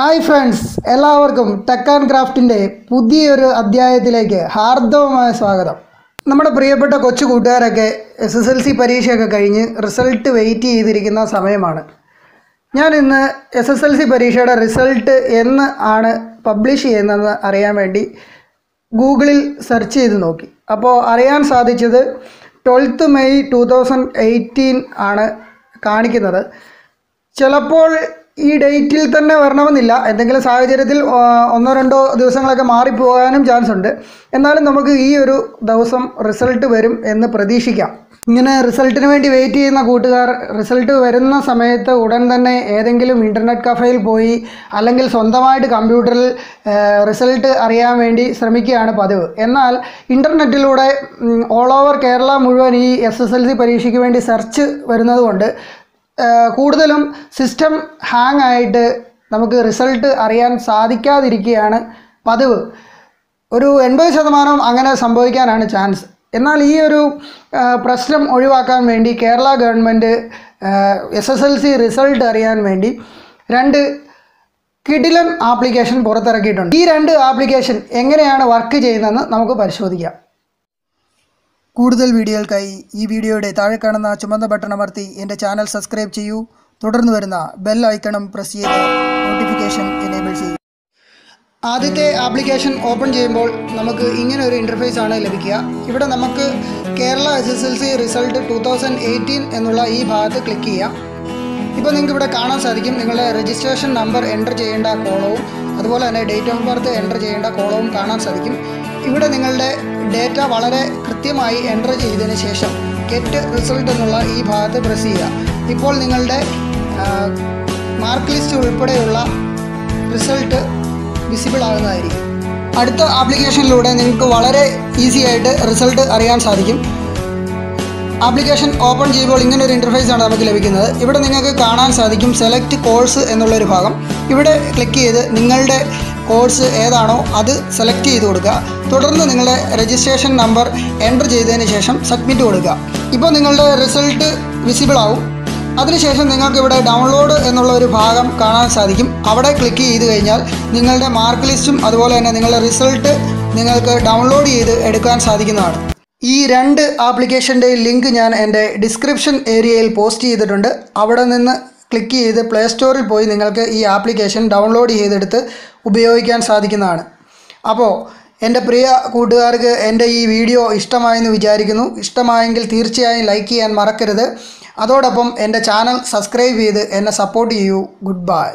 Hi friends എല്ലാവർക്കും tech and ക്രാഫ്റ്റിന്റെ പുതിയൊരു അധ്യായത്തിലേക്ക് ഹാർദവമായ സ്വാഗതം. നമ്മുടെ പ്രിയപ്പെട്ട കൊച്ചു കൂട്ടുകാരൊക്കെ എസ് എസ് എൽ സി പരീക്ഷയൊക്കെ കഴിഞ്ഞ് റിസൾട്ട് വെയിറ്റ് ചെയ്തിരിക്കുന്ന സമയമാണ്. ഞാൻ ഇന്ന് എസ് എസ് എൽ സി പരീക്ഷയുടെ റിസൾട്ട് എന്ന് ആണ് പബ്ലിഷ് ചെയ്യുന്നതെന്ന് അറിയാൻ വേണ്ടി ഗൂഗിളിൽ സെർച്ച് ചെയ്ത് നോക്കി. അപ്പോൾ അറിയാൻ സാധിച്ചത് twelfth May two thousand eighteen ആണ് കാണിക്കുന്നത്. ചിലപ്പോൾ ഈ ഡേറ്റിൽ തന്നെ വരണമെന്നില്ല. എന്തെങ്കിലും സാഹചര്യത്തിൽ ഒന്നോ രണ്ടോ ദിവസങ്ങളൊക്കെ മാറിപ്പോകാനും ചാൻസ് ഉണ്ട്. എന്നാലും നമുക്ക് ഈ ഒരു ദിവസം റിസൾട്ട് വരും എന്ന് പ്രതീക്ഷിക്കാം. ഇങ്ങനെ റിസൾട്ടിന് വേണ്ടി വെയിറ്റ് ചെയ്യുന്ന കൂട്ടുകാർ റിസൾട്ട് വരുന്ന സമയത്ത് ഉടൻ തന്നെ ഏതെങ്കിലും ഇന്റർനെറ്റ് കഫയിൽ പോയി അല്ലെങ്കിൽ സ്വന്തമായിട്ട് കമ്പ്യൂട്ടറിൽ റിസൾട്ട് അറിയാൻ വേണ്ടി ശ്രമിക്കുകയാണ് പതിവ്. എന്നാൽ ഇന്റർനെറ്റിലൂടെ ഓൾ ഓവർ കേരള മുഴുവൻ ഈ എസ് എസ് എൽ സി പരീക്ഷയ്ക്ക് വേണ്ടി സെർച്ച് വരുന്നത് കൊണ്ട് ഏഹ് കൂടുതലും സിസ്റ്റം ഹാങ് ആയിട്ട് നമുക്ക് റിസൾട്ട് അറിയാൻ സാധിക്കാതിരിക്കുകയാണ് പതിവ്. ഒരു എൺപത് ശതമാനം അങ്ങനെ സംഭവിക്കാനാണ് ചാൻസ് എന്നാൽ ഈ ഒരു പ്രശ്നം ഒഴിവാക്കാൻ വേണ്ടി Kerala government S S L C result അറിയാൻ വേണ്ടി രണ്ട് കിഡിലൻ ആപ്ലിക്കേഷൻ പുറത്തിറക്കിയിട്ടുണ്ട്. ഈ രണ്ട് ആപ്ലിക്കേഷൻ എങ്ങനെയാണ് വർക്ക് ചെയ്യുന്നതെന്ന് നമുക്ക് പരിശോധിക്കാം. കൂടുതൽ വീഡിയോകൾക്കായി ഈ വീഡിയോയുടെ താഴെ കാണുന്ന ചുമന്ന ബട്ടൺ അമർത്തി എന്റെ ചാനൽ സബ്സ്ക്രൈബ് ചെയ്യൂ. തുടർന്ന് വരുന്ന ബെൽ ഐക്കണും പ്രസ് ചെയ്ത് നോട്ടിഫിക്കേഷൻ എനേബിൾ ചെയ്യൂ. ആദ്യത്തെ ആപ്ലിക്കേഷൻ ഓപ്പൺ ചെയ്യുമ്പോൾ നമുക്ക് ഇങ്ങനെ ഒരു ഇന്റർഫേസ് ആണ് ലഭിക്കുക. ഇവിടെ നമുക്ക് Kerala S S L C result two thousand eighteen എന്നുള്ള ഈ ഭാഗത്ത് ക്ലിക്ക് ചെയ്യാം. ഇപ്പോൾ നിങ്ങൾക്ക് ഇവിടെ കാണാൻ സാധിക്കും. നിങ്ങളുടെ രജിസ്ട്രേഷൻ നമ്പർ എന്റർ ചെയ്യേണ്ട കോളവും അതുപോലെ തന്നെ ഡേറ്റ് ഓഫ് ബർത്ത് എന്റർ ചെയ്യേണ്ട കോളവും കാണാൻ സാധിക്കും. ഇവിടെ നിങ്ങളുടെ ഡേറ്റ വളരെ കൃത്യമായി എന്റർ ചെയ്തതിന് ശേഷം ഗെറ്റ് റിസൾട്ട് എന്നുള്ള ഈ ഭാഗത്ത് പ്രസ് ചെയ്യുക. ഇപ്പോൾ നിങ്ങളുടെ മാർക്ക് ലിസ്റ്റ് ഉൾപ്പെടെയുള്ള റിസൾട്ട് വിസിബിൾ ആകുന്നതായിരിക്കും. അടുത്ത ആപ്ലിക്കേഷനിലൂടെ നിങ്ങൾക്ക് വളരെ ഈസി ആയിട്ട് റിസൾട്ട് അറിയാൻ സാധിക്കും. ആപ്ലിക്കേഷൻ ഓപ്പൺ ചെയ്യുമ്പോൾ ഇങ്ങനെ ഒരു ഇന്റർഫേസ് ആണ് നമുക്ക് ലഭിക്കുന്നത്. ഇവിടെ നിങ്ങൾക്ക് കാണാൻ സാധിക്കും സെലക്ട് കോഴ്സ് എന്നുള്ളൊരു ഭാഗം. ഇവിടെ ക്ലിക്ക് ചെയ്ത് നിങ്ങളുടെ കോഴ്സ് ഏതാണോ അത് സെലക്ട് ചെയ്ത് കൊടുക്കുക. തുടർന്ന് നിങ്ങളുടെ രജിസ്ട്രേഷൻ നമ്പർ എന്റർ ചെയ്തതിന് ശേഷം സബ്മിറ്റ് കൊടുക്കുക. ഇപ്പോൾ നിങ്ങളുടെ റിസൾട്ട് വിസിബിൾ ആവും. അതിനുശേഷം നിങ്ങൾക്ക് ഇവിടെ ഡൗൺലോഡ് എന്നുള്ള ഒരു ഭാഗം കാണാൻ സാധിക്കും. അവിടെ ക്ലിക്ക് ചെയ്ത് കഴിഞ്ഞാൽ നിങ്ങളുടെ മാർക്ക് ലിസ്റ്റും അതുപോലെ തന്നെ നിങ്ങളുടെ റിസൾട്ട് നിങ്ങൾക്ക് ഡൗൺലോഡ് ചെയ്ത് എടുക്കാൻ സാധിക്കുന്നതാണ്. ഈ രണ്ട് ആപ്ലിക്കേഷന്റെ ലിങ്ക് ഞാൻ എന്റെ ഡിസ്ക്രിപ്ഷൻ ഏരിയയിൽ പോസ്റ്റ് ചെയ്തിട്ടുണ്ട്. അവിടെ നിന്ന് ക്ലിക്ക് ചെയ്ത് പ്ലേ സ്റ്റോറിൽ പോയി നിങ്ങൾക്ക് ഈ ആപ്ലിക്കേഷൻ ഡൗൺലോഡ് ചെയ്തെടുത്ത് ഉപയോഗിക്കാൻ സാധിക്കുന്നതാണ്. അപ്പോൾ എന്റെ പ്രിയ കൂട്ടുകാർക്ക് എന്റെ ഈ വീഡിയോ ഇഷ്ടമായെന്ന് വിചാരിക്കുന്നു. ഇഷ്ടമായെങ്കിൽ തീർച്ചയായും ലൈക്ക് ചെയ്യാൻ മറക്കരുത്. അതോടൊപ്പം എന്റെ ചാനൽ സബ്സ്ക്രൈബ് ചെയ്ത് എന്നെ സപ്പോർട്ട് ചെയ്യൂ. Good bye